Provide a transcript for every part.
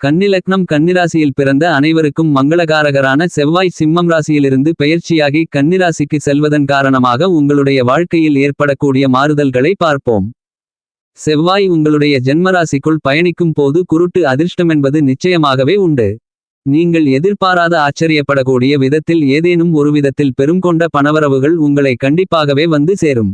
கன்னிலக்னம் கன்னிராசியில் பிறந்த அனைவருக்கும் மங்களகாரகரான செவ்வாய் சிம்மம் ராசியிலிருந்து பெயர்ச்சியாகி கன்னிராசிக்கு செல்வதன் காரணமாக உங்களுடைய வாழ்க்கையில் ஏற்படக்கூடிய மாறுதல்களை பார்ப்போம். செவ்வாய் உங்களுடைய ஜென்மராசிக்குள் பயணிக்கும் போது குருட்டு அதிர்ஷ்டமென்பது நிச்சயமாகவே உண்டு. நீங்கள் எதிர்பாராத ஆச்சரியப்படக்கூடிய விதத்தில் ஏதேனும் ஒரு விதத்தில் பெருங்கொண்ட பணவரவுகள் உங்களை கண்டிப்பாகவே வந்து சேரும்.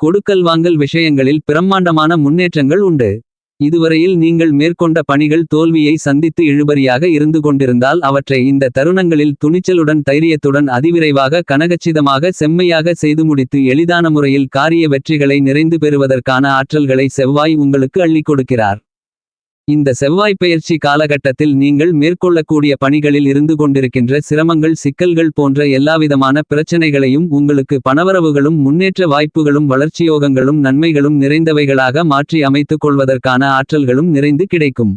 கொடுக்கல் வாங்கல் விஷயங்களில் பிரம்மாண்டமான முன்னேற்றங்கள் உண்டு. இதுவரையில் நீங்கள் மேற்கொண்ட பணிகள் தோல்வியை சந்தித்து இழுபறியாக இருந்து கொண்டிருந்தால் அவற்றை இந்த தருணங்களில் துணிச்சலுடன் தைரியத்துடன் அதிவிரைவாக கனகச்சிதமாக செம்மையாக செய்து முடித்து எளிதான முறையில் காரிய வெற்றிகளை நிறைந்து பெறுவதற்கான ஆற்றல்களை செவ்வாய் உங்களுக்கு அள்ளிக் கொடுக்கிறார். இந்த செவ்வாய் பெயர்ச்சி காலகட்டத்தில் நீங்கள் மேற்கொள்ளக்கூடிய பணிகளில் இருந்து கொண்டிருக்கின்ற சிரமங்கள் சிக்கல்கள் போன்ற எல்லாவிதமான பிரச்சனைகளையும் உங்களுக்கு பணவரவுகளும் முன்னேற்ற வாய்ப்புகளும் வளர்ச்சியோகங்களும் நன்மைகளும் நிறைந்தவைகளாக மாற்றி அமைத்துக் கொள்வதற்கான ஆற்றல்களும் நிறைந்து கிடைக்கும்.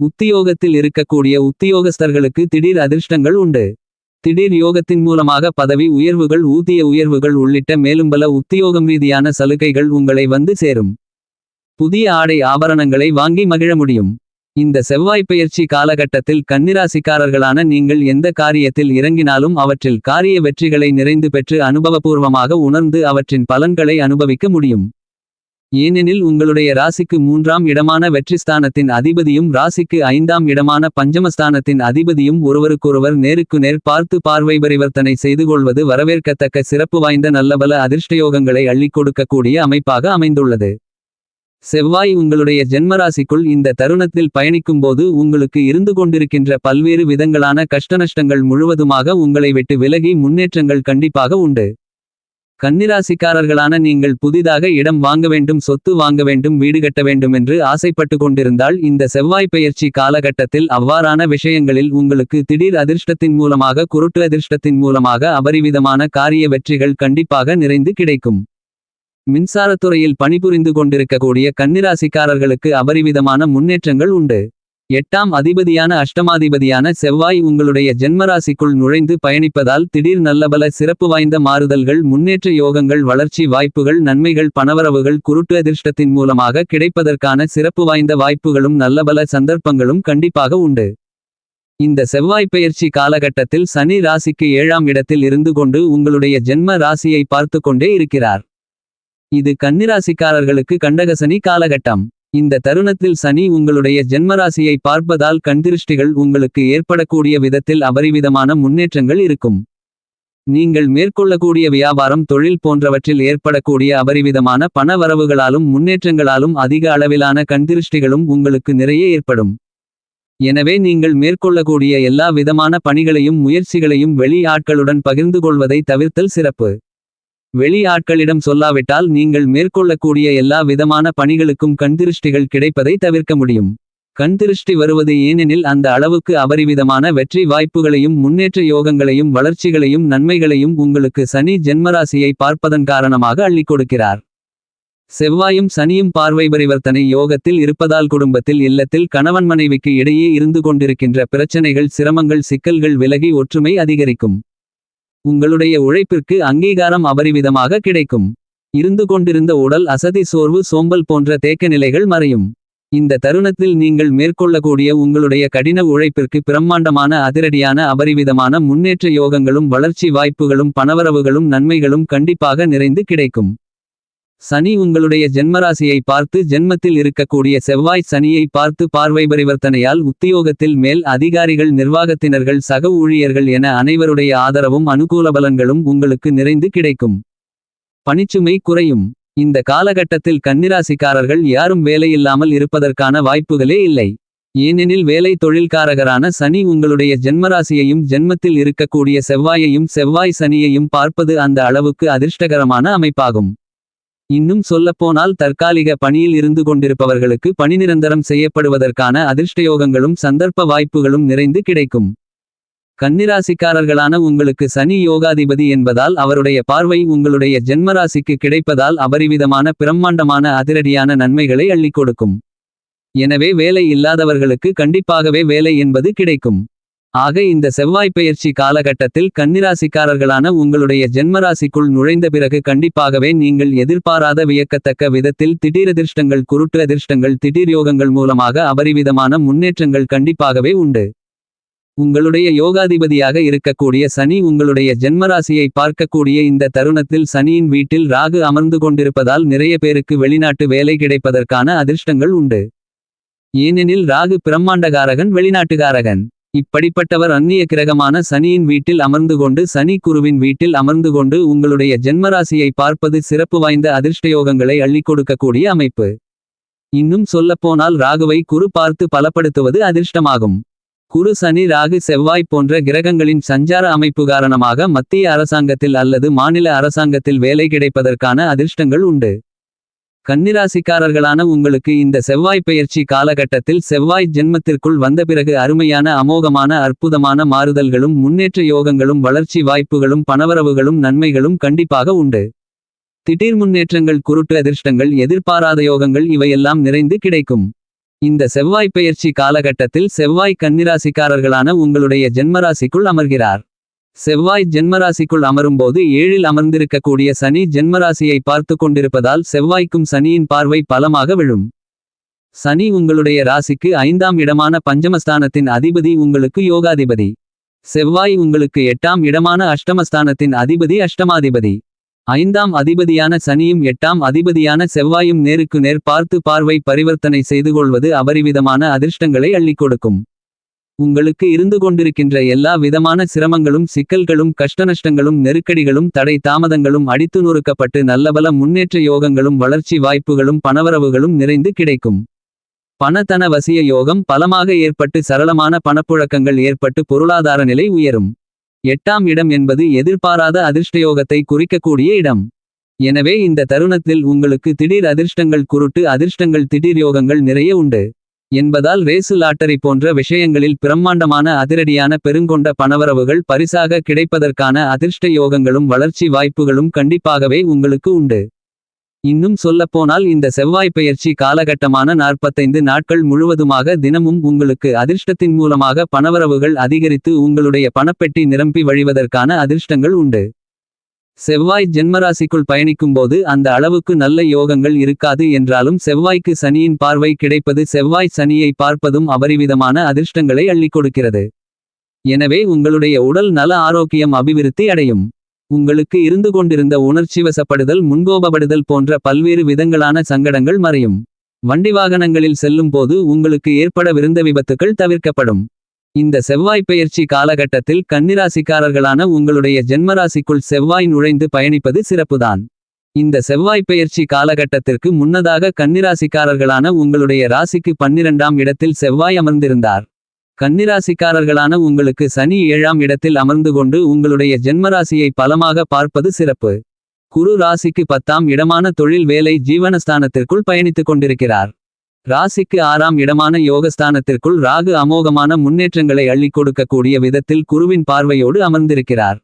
உத்தியோகத்தில் இருக்கக்கூடிய உத்தியோகஸ்தர்களுக்கு திடீர் அதிர்ஷ்டங்கள் உண்டு. திடீர் யோகத்தின் மூலமாக பதவி உயர்வுகள் ஊதிய உயர்வுகள் உள்ளிட்ட மேலும் பல உத்தியோகம் ரீதியான சலுகைகள் உங்களை வந்து சேரும். புதிய ஆடை ஆபரணங்களை வாங்கி மகிழ முடியும். இந்த செவ்வாய் பெயர்ச்சி காலகட்டத்தில் கன்னிராசிக்காரர்களான நீங்கள் எந்த காரியத்தில் இறங்கினாலும் அவற்றில் காரிய வெற்றிகளை நிறைந்து பெற்று அனுபவபூர்வமாக உணர்ந்து அவற்றின் பலன்களை அனுபவிக்க முடியும். ஏனெனில் உங்களுடைய ராசிக்கு மூன்றாம் இடமான வெற்றிஸ்தானத்தின் அதிபதியும் ராசிக்கு ஐந்தாம் இடமான பஞ்சமஸ்தானத்தின் அதிபதியும் ஒருவருக்கொருவர் நேருக்கு நேர் பார்த்து பார்வை பரிவர்த்தனை செய்து கொள்வது வரவேற்கத்தக்க சிறப்பு வாய்ந்த நல்லபல அதிர்ஷ்டயோகங்களை அள்ளிக் கொடுக்கக்கூடிய அமைப்பாக அமைந்துள்ளது. செவ்வாய் உங்களுடைய ஜென்மராசிக்குள் இந்த தருணத்தில் பயணிக்கும்போது உங்களுக்கு இருந்து கொண்டிருக்கின்ற பல்வேறு விதங்களான கஷ்டநஷ்டங்கள் முழுவதுமாக உங்களை விட்டு விலகி முன்னேற்றங்கள் கண்டிப்பாக உண்டு. கன்னிராசிக்காரர்களான நீங்கள் புதிதாக இடம் வாங்க வேண்டும் சொத்து வாங்க வேண்டும் வீடு கட்ட வேண்டுமென்று ஆசைப்பட்டு கொண்டிருந்தால் இந்த செவ்வாய் பெயர்ச்சி காலகட்டத்தில் அவ்வாறான விஷயங்களில் உங்களுக்கு திடீர் அதிர்ஷ்டத்தின் மூலமாக குருட்டு அதிர்ஷ்டத்தின் மூலமாக அபரிவிதமான காரிய வெற்றிகள் கண்டிப்பாக நிறைந்து கிடைக்கும். மின்சாரத்துறையில் பணிபுரிந்து கொண்டிருக்கக்கூடிய கன்னிராசிக்காரர்களுக்கு அபரிவிதமான முன்னேற்றங்கள் உண்டு. எட்டாம் அதிபதியான அஷ்டமாதிபதியான செவ்வாய் உங்களுடைய ஜென்மராசிக்குள் நுழைந்து பயணிப்பதால் திடீர் நல்லபல சிறப்பு வாய்ந்த மாறுதல்கள் முன்னேற்ற யோகங்கள் வளர்ச்சி வாய்ப்புகள் நன்மைகள் பணவரவுகள் குருட்டு அதிர்ஷ்டத்தின் மூலமாக கிடைப்பதற்கான சிறப்பு வாய்ந்த வாய்ப்புகளும் நல்லபல சந்தர்ப்பங்களும் கண்டிப்பாக உண்டு. இந்த செவ்வாய் பெயர்ச்சி காலகட்டத்தில் சனி ராசிக்கு ஏழாம் இடத்தில் இருந்து கொண்டு உங்களுடைய ஜென்ம ராசியை பார்த்து கொண்டே இருக்கிறார். இது கன்னிராசிக்காரர்களுக்கு கண்டகசனி காலகட்டம். இந்த தருணத்தில் சனி உங்களுடைய ஜென்மராசியை பார்ப்பதால் கண்திருஷ்டிகள் உங்களுக்கு ஏற்படக்கூடிய விதத்தில் அபரிவிதமான முன்னேற்றங்கள் இருக்கும். நீங்கள் மேற்கொள்ளக்கூடிய வியாபாரம் தொழில் போன்றவற்றில் ஏற்படக்கூடிய அபரிவிதமான பண வரவுகளாலும் முன்னேற்றங்களாலும் அதிக அளவிலான கண்திருஷ்டிகளும் உங்களுக்கு நிறைய ஏற்படும். எனவே நீங்கள் மேற்கொள்ளக்கூடிய எல்லா விதமான பணிகளையும் முயற்சிகளையும் வெளி ஆட்களுடன் பகிர்ந்து கொள்வதை தவிர்த்தல் சிறப்பு. வெளி ஆட்களிடம் சொல்லாவிட்டால் நீங்கள் மேற்கொள்ளக்கூடிய எல்லா விதமான பணிகளுக்கும் கண்திருஷ்டிகள் கிடைப்பதை தவிர்க்க முடியும். கண்திருஷ்டி வருவது ஏனெனில் அந்த அளவுக்கு அபரிவிதமான வெற்றி வாய்ப்புகளையும் முன்னேற்ற யோகங்களையும் வளர்ச்சிகளையும் நன்மைகளையும் உங்களுக்கு சனி ஜென்மராசியை பார்ப்பதன் காரணமாக அள்ளிக் கொடுக்கிறார். செவ்வாயும் சனியும் பார்வை பரிவர்த்தனை யோகத்தில் இருப்பதால் குடும்பத்தில் இல்லத்தில் கணவன் மனைவிக்கு இடையே இருந்து கொண்டிருக்கின்ற பிரச்சனைகள் சிரமங்கள் சிக்கல்கள் விலகி ஒற்றுமை அதிகரிக்கும். உங்களுடைய உழைப்பிற்கு அங்கீகாரம் அபரிவிதமாக கிடைக்கும். இருந்து கொண்டிருந்த உடல் அசதி சோர்வு சோம்பல் போன்ற தேக்க நிலைகள் மறையும். இந்த தருணத்தில் நீங்கள் மேற்கொள்ளக்கூடிய உங்களுடைய கடின உழைப்பிற்கு பிரம்மாண்டமான அதிரடியான அபரிவிதமான முன்னேற்ற யோகங்களும் வளர்ச்சி வாய்ப்புகளும் பணவரவுகளும் நன்மைகளும் கண்டிப்பாக நிறைந்து கிடைக்கும். சனி உங்களுடைய ஜென்மராசியை பார்த்து ஜென்மத்தில் இருக்கக்கூடிய செவ்வாய் சனியை பார்த்து பார்வை பரிவர்த்தனையால் உத்தியோகத்தில் மேல் அதிகாரிகள் நிர்வாகத்தினர்கள் சக ஊழியர்கள் என அனைவருடைய ஆதரவும் அனுகூல பலன்களும் உங்களுக்கு நிறைந்து கிடைக்கும். பணிச்சுமை குறையும். இந்த காலகட்டத்தில் கன்னிராசிக்காரர்கள் யாரும் வேலையில்லாமல் இருப்பதற்கான வாய்ப்புகளே இல்லை. ஏனெனில் வேலை தொழில்காரகரான சனி உங்களுடைய ஜென்மராசியையும் ஜென்மத்தில் இருக்கக்கூடிய செவ்வாயையும் செவ்வாய் சனியையும் பார்ப்பது அந்த அளவுக்கு அதிர்ஷ்டகரமான அமைப்பாகும். இன்னும் சொல்லப்போனால் தற்காலிக பணியில் இருந்து கொண்டிருப்பவர்களுக்கு பணி நிரந்தரம் செய்யப்படுவதற்கான அதிர்ஷ்டயோகங்களும் சந்தர்ப்ப வாய்ப்புகளும் நிறைந்து கிடைக்கும். கன்னிராசிக்காரர்களான உங்களுக்கு சனி யோகாதிபதி என்பதால் அவருடைய பார்வை உங்களுடைய ஜென்மராசிக்கு கிடைப்பதால் அபரிவிதமான பிரம்மாண்டமான அதிரடியான நன்மைகளை அள்ளிக் கொடுக்கும். எனவே வேலை இல்லாதவர்களுக்கு கண்டிப்பாகவே வேலை என்பது கிடைக்கும். ஆக இந்த செவ்வாய் பெயர்ச்சி காலகட்டத்தில் கன்னிராசிக்காரர்களான உங்களுடைய ஜென்மராசிக்குள் நுழைந்த பிறகு கண்டிப்பாகவே நீங்கள் எதிர்பாராத வியக்கத்தக்க விதத்தில் திடீரதிர்ஷ்டங்கள் குருட்டு அதிர்ஷ்டங்கள் திடீர் யோகங்கள் மூலமாக அபரிவிதமான முன்னேற்றங்கள் கண்டிப்பாகவே உண்டு. உங்களுடைய யோகாதிபதியாக இருக்கக்கூடிய சனி உங்களுடைய ஜென்மராசியை பார்க்கக்கூடிய இந்த தருணத்தில் சனியின் வீட்டில் ராகு அமர்ந்து கொண்டிருப்பதால் நிறைய பேருக்கு வெளிநாட்டு வேலை கிடைப்பதற்கான அதிர்ஷ்டங்கள் உண்டு. ஏனெனில் ராகு பிரம்மாண்டகாரகன் வெளிநாட்டுகாரகன். இப்படிப்பட்டவர் அந்நிய கிரகமான சனியின் வீட்டில் அமர்ந்து கொண்டு சனி குருவின் வீட்டில் அமர்ந்து கொண்டு உங்களுடைய ஜென்மராசியை பார்ப்பது சிறப்பு வாய்ந்த அதிர்ஷ்டயோகங்களை அள்ளிக் கொடுக்கக்கூடிய அமைப்பு. இன்னும் சொல்லப்போனால் ராகுவை குரு பார்த்து பலப்படுத்துவது அதிர்ஷ்டமாகும். குரு சனி ராகு செவ்வாய் போன்ற கிரகங்களின் சஞ்சார அமைப்பு காரணமாக மத்திய அரசாங்கத்தில் அல்லது மாநில அரசாங்கத்தில் வேலை கிடைப்பதற்கான அதிர்ஷ்டங்கள் உண்டு. கன்னிராசிக்காரர்களான உங்களுக்கு இந்த செவ்வாய் பெயர்ச்சி காலகட்டத்தில் செவ்வாய் ஜென்மத்திற்குள் வந்த பிறகு அருமையான அமோகமான அற்புதமான மாறுதல்களும் முன்னேற்ற யோகங்களும் வளர்ச்சி வாய்ப்புகளும் பணவரவுகளும் நன்மைகளும் கண்டிப்பாக உண்டு. திடீர் முன்னேற்றங்கள் குருட்டு அதிர்ஷ்டங்கள் எதிர்பாராத யோகங்கள் இவையெல்லாம் நிறைந்து கிடைக்கும். இந்த செவ்வாய் பெயர்ச்சி காலகட்டத்தில் செவ்வாய் கன்னிராசிக்காரர்களான உங்களுடைய ஜென்மராசிக்குள் அமர்கிறார். செவ்வாய் ஜென்மராசிக்குள் அமரும்போது ஏழில் அமர்ந்திருக்கக்கூடிய சனி ஜென்மராசியை பார்த்து கொண்டிருப்பதால் செவ்வாய்க்கும் சனியின் பார்வை பலமாக விழும். சனி உங்களுடைய ராசிக்கு ஐந்தாம் இடமான பஞ்சமஸ்தானத்தின் அதிபதி உங்களுக்கு யோகாதிபதி. செவ்வாய் உங்களுக்கு எட்டாம் இடமான அஷ்டமஸ்தானத்தின் அதிபதி அஷ்டமாதிபதி. ஐந்தாம் அதிபதியான சனியும் எட்டாம் அதிபதியான செவ்வாயும் நேருக்கு நேர் பார்த்து பார்வை பரிவர்த்தனை செய்து கொள்வது அபரிவிதமான அதிர்ஷ்டங்களை அள்ளிக் கொடுக்கும். உங்களுக்கு இருந்து கொண்டிருக்கின்ற எல்லா விதமான சிரமங்களும் சிக்கல்களும் கஷ்டநஷ்டங்களும் நெருக்கடிகளும் தடை தாமதங்களும் அடித்து நொறுக்கப்பட்டு நல்லபல முன்னேற்ற யோகங்களும் வளர்ச்சி வாய்ப்புகளும் பணவரவுகளும் நிறைந்து கிடைக்கும். பணத்தன வசிய யோகம் பலமாக ஏற்பட்டு சரளமான பணப்புழக்கங்கள் ஏற்பட்டு பொருளாதார நிலை உயரும். எட்டாம் இடம் என்பது எதிர்பாராத அதிர்ஷ்டயோகத்தை குறிக்கக்கூடிய இடம். எனவே இந்த தருணத்தில் உங்களுக்கு திடீர் அதிர்ஷ்டங்கள் குருட்டு அதிர்ஷ்டங்கள் திடீர் யோகங்கள் நிறைய உண்டு. என்பதால் ரேசு லாட்டரி போன்ற விஷயங்களில் பிரம்மாண்டமான அதிரடியான பெருங்கொண்ட பணவரவுகள் பரிசாக கிடைப்பதற்கான அதிர்ஷ்ட யோகங்களும் வளர்ச்சி வாய்ப்புகளும் கண்டிப்பாகவே உங்களுக்கு உண்டு. இன்னும் சொல்லப்போனால் இந்த செவ்வாய் பெயர்ச்சி காலகட்டமான நாற்பத்தைந்து நாட்கள் முழுவதுமாக தினமும் உங்களுக்கு அதிர்ஷ்டத்தின் மூலமாக பணவரவுகள் அதிகரித்து உங்களுடைய பணப்பெட்டி நிரம்பி வழிவதற்கான அதிர்ஷ்டங்கள் உண்டு. செவ்வாய் ஜென்மராசிக்குள் பயணிக்கும்போது அந்த அளவுக்கு நல்ல யோகங்கள் இருக்காது என்றாலும் செவ்வாய்க்கு சனியின் பார்வை கிடைப்பது செவ்வாய் சனியை பார்ப்பதும் அபரிவிதமான அதிர்ஷ்டங்களை அள்ளிக் கொடுக்கிறது. எனவே உங்களுடைய உடல் நல ஆரோக்கியம் அபிவிருத்தி அடையும். உங்களுக்கு இருந்து கொண்டிருந்த உணர்ச்சிவசப்படுதல் முன்கோபப்படுதல் போன்ற பல்வேறு விதங்களான சங்கடங்கள் மறையும். வண்டி வாகனங்களில் செல்லும் போது உங்களுக்கு ஏற்படவிருந்த விபத்துக்கள் தவிர்க்கப்படும். இந்த செவ்வாய் பெயர்ச்சி காலகட்டத்தில் கன்னிராசிக்காரர்களான உங்களுடைய ஜென்மராசிக்குள் செவ்வாய் நுழைந்து பயணிப்பது சிறப்புதான். இந்த செவ்வாய் பெயர்ச்சி காலகட்டத்திற்கு முன்னதாக கன்னிராசிக்காரர்களான உங்களுடைய ராசிக்கு பன்னிரண்டாம் இடத்தில் செவ்வாய் அமர்ந்திருந்தார். கன்னிராசிக்காரர்களான உங்களுக்கு சனி ஏழாம் இடத்தில் அமர்ந்து கொண்டு உங்களுடைய ஜென்மராசியை பலமாக பார்ப்பது சிறப்பு. குரு ராசிக்கு பத்தாம் இடமான தொழில் வேலை ஜீவனஸ்தானத்திற்குள் பயணித்துக் கொண்டிருக்கிறார். ராசிக்கு ஆறாம் இடமான யோகஸ்தானத்திற்குள் ராகு அமோகமான முன்னேற்றங்களை அள்ளிக் கொடுக்கக்கூடிய விதத்தில் குருவின் பார்வையோடு அமர்ந்திருக்கிறார்.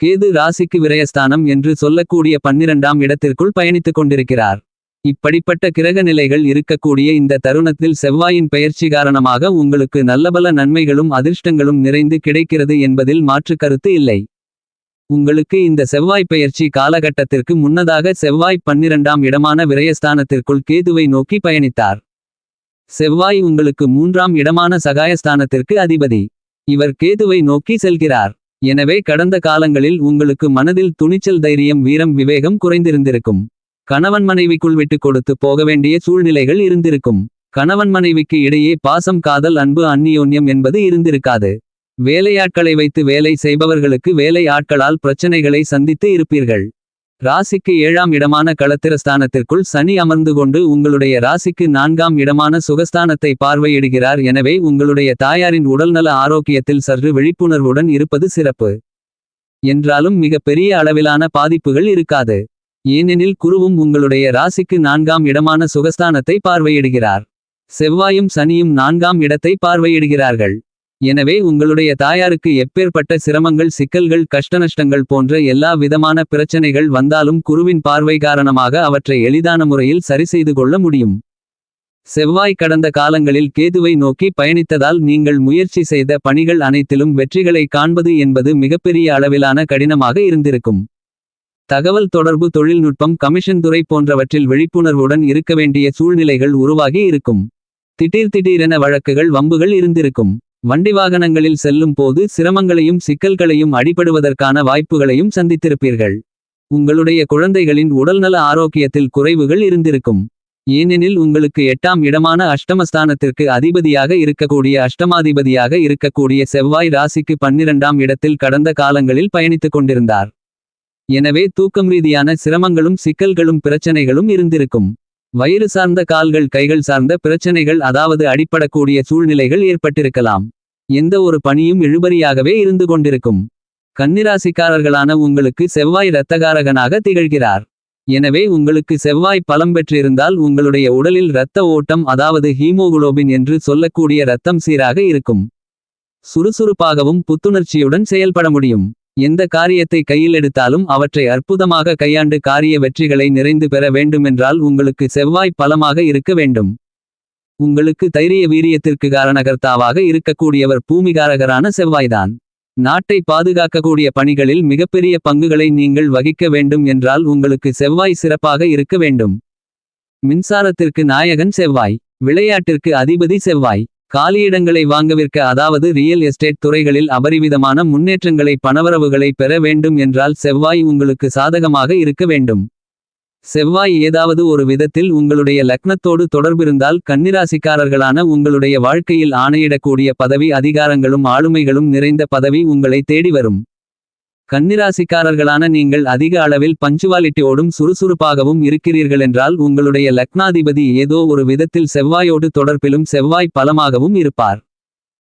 கேது ராசிக்கு விரயஸ்தானம் என்று சொல்லக்கூடிய பன்னிரண்டாம் இடத்திற்குள் பயணித்துக் கொண்டிருக்கிறார். இப்படிப்பட்ட கிரக நிலைகள் இருக்கக்கூடிய இந்த தருணத்தில் செவ்வாயின் பெயர்ச்சி காரணமாக உங்களுக்கு நல்லபல நன்மைகளும் அதிர்ஷ்டங்களும் நிறைந்து கிடைக்கிறது என்பதில் மாற்று கருத்து இல்லை. உங்களுக்கு இந்த செவ்வாய் பெயர்ச்சி காலகட்டத்திற்கு முன்னதாக செவ்வாய் பன்னிரண்டாம் இடமான விரயஸ்தானத்திற்குள் கேதுவை நோக்கி பயணித்தார். செவ்வாய் உங்களுக்கு மூன்றாம் இடமான சகாயஸ்தானத்திற்கு அதிபதி. இவர் கேதுவை நோக்கி செல்கிறார். எனவே கடந்த காலங்களில் உங்களுக்கு மனதில் துணிச்சல் தைரியம் வீரம் விவேகம் குறைந்திருந்திருக்கும். கணவன் மனைவிக்குள் விட்டு கொடுத்து போக வேண்டிய சூழ்நிலைகள் இருந்திருக்கும். கணவன் மனைவிக்கு இடையே பாசம் காதல் அன்பு அந்நியோன்யம் என்பது இருந்திருக்காது. வேலையாட்களை வைத்து வேலை செய்பவர்களுக்கு வேலை ஆட்களால் பிரச்சனைகளை சந்தித்து இருப்பீர்கள். ராசிக்கு ஏழாம் இடமான களத்திரஸ்தானத்திற்குள் சனி அமர்ந்து கொண்டு உங்களுடைய ராசிக்கு நான்காம் இடமான சுகஸ்தானத்தை பார்வையிடுகிறார் எனவே உங்களுடைய தாயாரின் உடல்நல ஆரோக்கியத்தில் சற்று விழிப்புணர்வுடன் இருப்பது சிறப்பு. என்றாலும் மிக பெரிய அளவிலான பாதிப்புகள் இருக்காது. ஏனெனில் குருவும் உங்களுடைய ராசிக்கு நான்காம் இடமான சுகஸ்தானத்தை பார்வையிடுகிறார். செவ்வாயும் சனியும் நான்காம் இடத்தை பார்வையிடுகிறார்கள். எனவே உங்களுடைய தாயாருக்கு எப்பேற்பட்ட சிரமங்கள் சிக்கல்கள் கஷ்டநஷ்டங்கள் போன்ற எல்லா விதமான பிரச்சனைகள் வந்தாலும் குருவின் பார்வை காரணமாக அவற்றை எளிதான முறையில் சரிசெய்து கொள்ள முடியும் செவ்வாய் கடந்த காலங்களில் கேதுவை நோக்கி பயணித்ததால் நீங்கள் முயற்சி செய்த பணிகள் அனைத்திலும் வெற்றிகளை காண்பது என்பது மிகப்பெரிய அளவிலான கடினமாக இருந்திருக்கும். தகவல் தொடர்பு தொழில்நுட்பம் கமிஷன் துறை போன்றவற்றில் விழிப்புணர்வுடன் இருக்க வேண்டிய சூழ்நிலைகள் உருவாகி இருக்கும். திடீர் திடீரென வழக்குகள் வம்புகள் இருந்திருக்கும். வண்டி வாகனங்களில் செல்லும் போது சிரமங்களையும் சிக்கல்களையும் அடிபடுவதற்கான வாய்ப்புகளையும் சந்தித்திருப்பீர்கள். உங்களுடைய குழந்தைகளின் உடல்நல ஆரோக்கியத்தில் குறைவுகள் இருந்திருக்கும். ஏனெனில் உங்களுக்கு எட்டாம் இடமான அஷ்டமஸ்தானத்திற்கு அதிபதியாக இருக்கக்கூடிய அஷ்டமாதிபதியாக இருக்கக்கூடிய செவ்வாய் ராசிக்கு பன்னிரண்டாம் இடத்தில் கடந்த காலங்களில் பயணித்துக் கொண்டிருந்தார். எனவே தூக்கம் ரீதியான சிரமங்களும் சிக்கல்களும் பிரச்சனைகளும் இருந்திருக்கும். வயிறு சார்ந்த கால்கள் கைகள் சார்ந்த பிரச்சனைகள் அதாவது அடிப்படக்கூடிய சூழ்நிலைகள் ஏற்பட்டிருக்கலாம். எந்த ஒரு பணியும் இழுபறியாகவே இருந்து கொண்டிருக்கும். கன்னிராசிக்காரர்களான உங்களுக்கு செவ்வாய் இரத்தகாரகனாக திகழ்கிறார். எனவே உங்களுக்கு செவ்வாய் பலம் பெற்றிருந்தால் உங்களுடைய உடலில் இரத்த ஓட்டம் அதாவது ஹீமோகுளோபின் என்று சொல்லக்கூடிய இரத்தம் சீராக இருக்கும். சுறுசுறுப்பாகவும் புத்துணர்ச்சியுடன் செயல்பட முடியும். எந்த காரியத்தை கையில் எடுத்தாலும் அவற்றை அற்புதமாக கையாண்டு காரிய வெற்றிகளை நிறைந்து பெற வேண்டுமென்றால் உங்களுக்கு செவ்வாய் பலமாக இருக்க வேண்டும். உங்களுக்கு தைரிய வீரியத்திற்கு காரணகர்த்தாவாக இருக்கக்கூடியவர் பூமிகாரகரான செவ்வாய்தான். நாட்டை பாதுகாக்கக்கூடிய பணிகளில் மிகப்பெரிய பங்குகளை நீங்கள் வகிக்க வேண்டும் என்றால் உங்களுக்கு செவ்வாய் சிறப்பாக இருக்க வேண்டும். மின்சாரத்திற்கு நாயகன் செவ்வாய். விளையாட்டிற்கு அதிபதி செவ்வாய். காலியிடங்களை வாங்கவிற்க அதாவது ரியல் எஸ்டேட் துறைகளில் அபரிவிதமான முன்னேற்றங்களை பணவரவுகளை பெற வேண்டும் என்றால் செவ்வாய் உங்களுக்கு சாதகமாக இருக்க வேண்டும். செவ்வாய் ஏதாவது ஒரு விதத்தில் உங்களுடைய லக்னத்தோடு தொடர்பிருந்தால் கன்னிராசிக்காரர்களான உங்களுடைய வாழ்க்கையில் ஆணையிடக்கூடிய பதவி அதிகாரங்களும் ஆளுமைகளும் நிறைந்த பதவி உங்களை தேடி வரும். கன்னிராசிக்காரர்களான நீங்கள் அதிக அளவில் பஞ்சுவாலிட்டியோடும் சுறுசுறுப்பாகவும் இருக்கிறீர்களென்றால் உங்களுடைய லக்னாதிபதி ஏதோ ஒரு விதத்தில் செவ்வாயோடு தொடர்பிலும் செவ்வாய் பலமாகவும் இருப்பார்.